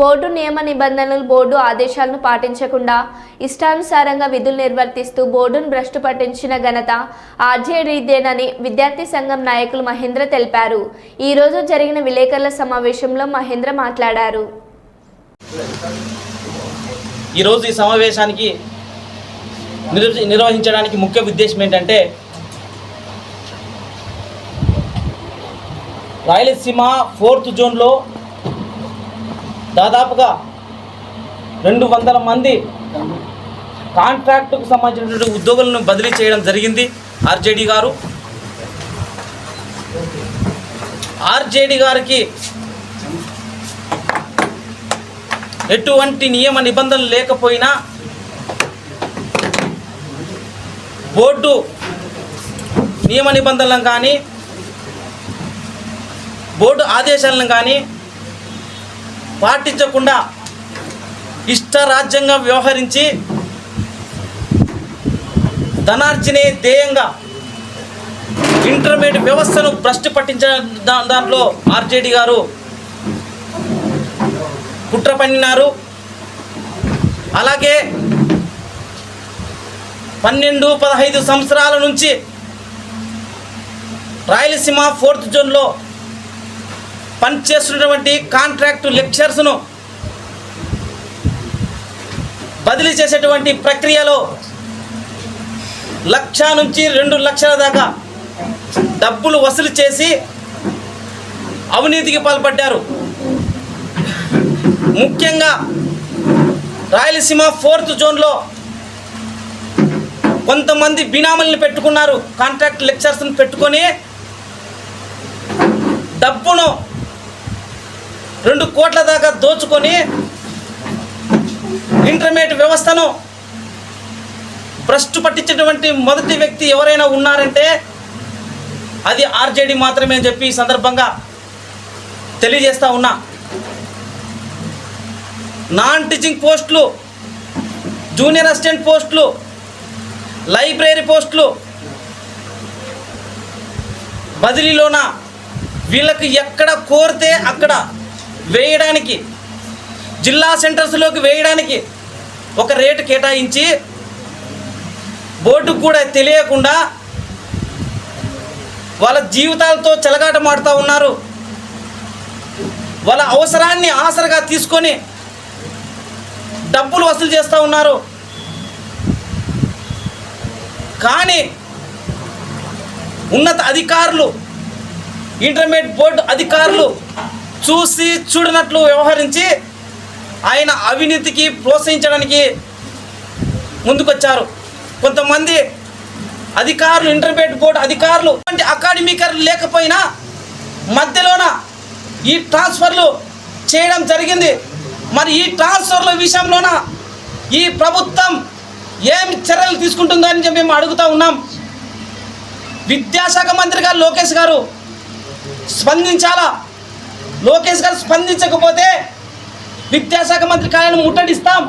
Board నియమ నిబంధనలు board ఆదేశాలను పాటించకుండా ఇష్టానుసారంగా విధులు నిర్వర్తిస్తూ బోర్డును భ్రష్టు పట్టించిన ఘనత ఆర్జేడీదేనని విద్యార్థి సంఘం నాయకులు మహేంద్ర తెలిపారు. ఈరోజు జరిగిన విలేకరుల సమావేశంలో మహేంద్ర మాట్లాడారు. ఈరోజు ఈ సమావేశానికి నిర్వహించడానికి ముఖ్య ఉద్దేశం ఏంటంటే రాయలసీమ ఫోర్త్ జోన్లో దాదాపుగా రెండు వందల మంది కాంట్రాక్టుకు సంబంధించినటువంటి ఉద్యోగులను బదిలీ చేయడం జరిగింది. ఆర్జేడీ గారు. ఆర్జేడీ గారికి ఎటువంటి నియమ నిబంధనలు లేకపోయినా బోర్డు నియమ నిబంధనలను కానీ బోర్డు ఆదేశాలను కానీ పాటించకుండా ఇష్టరాజ్యంగా వ్యవహరించి ధనార్జనే ధ్యేయంగా ఇంటర్మీడియట్ వ్యవస్థను భ్రష్టు పట్టించిన దాంట్లో ఆర్జేడి గారు కుట్ర పన్నినారు. అలాగే పన్నెండు పదహైదు సంవత్సరాల నుంచి రాయలసీమ ఫోర్త్ జోన్లో పనిచేస్తున్నటువంటి కాంట్రాక్టు లెక్చర్స్ను బదిలీ చేసేటువంటి ప్రక్రియలో లక్ష నుంచి రెండు లక్షల దాకా డబ్బులు వసూలు చేసి అవినీతికి పాల్పడ్డారు. ముఖ్యంగా రాయలసీమ ఫోర్త్ జోన్లో కొంతమంది బినామల్ని పెట్టుకున్నారు. కాంట్రాక్ట్ లెక్చర్స్ని పెట్టుకొని డబ్బును రెండు కోట్ల దాకా దోచుకొని ఇంటర్మీడియట్ వ్యవస్థను భ్రష్టు పట్టించినటువంటి మొదటి వ్యక్తి ఎవరైనా ఉన్నారంటే అది ఆర్జేడీ మాత్రమే అని చెప్పి ఈ సందర్భంగా తెలియజేస్తా ఉన్నా. నాన్ టీచింగ్ పోస్టులు జూనియర్ అసిస్టెంట్ పోస్టులు లైబ్రరీ పోస్టులు బదిలీలోన వీళ్ళకి ఎక్కడ కోరితే అక్కడ వేయడానికి జిల్లా సెంటర్స్లోకి వేయడానికి ఒక రేటు కేటాయించి బోర్డుకు కూడా తెలియకుండా వాళ్ళ జీవితాలతో చెలగాటమాడుతూ ఉన్నారు. వాళ్ళ అవసరాన్ని ఆసరగా తీసుకొని డబ్బులు వసూలు చేస్తూ ఉన్నారు. కానీ ఉన్నత అధికారులు ఇంటర్మీడియట్ బోర్డు అధికారులు చూసి చూడనట్లు వ్యవహరించి ఆయన అవినీతికి ప్రోత్సహించడానికి ముందుకొచ్చారు. కొంతమంది అధికారులు ఇంటర్మీడియట్ బోర్డు అధికారులు అంటే అకాడమికర్ లేకపోయినా మధ్యలోన ఈ ట్రాన్స్ఫర్లు చేయడం జరిగింది. మరి ఈ ట్రాన్స్ఫర్ల విషయంలోన ఈ ప్రభుత్వం ఏం చర్యలు తీసుకుంటుందో అని చెప్పి మేము అడుగుతూ ఉన్నాం. విద్యాశాఖ మంత్రి గారు లోకేష్ గారు స్పందించాలా? లోకేష్ గారు స్పందించకపోతే విద్యాశాఖ మంత్రి కార్యాలయం ముట్టడిస్తాం.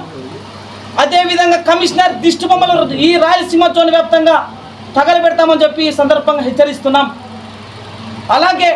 అదేవిధంగా కమిషనర్ దిష్టి బొమ్మలు ఈ రాయలసీమ జోన్ వ్యాప్తంగా తగలబెడతామని చెప్పి ఈ సందర్భంగా హెచ్చరిస్తున్నాం. అలాగే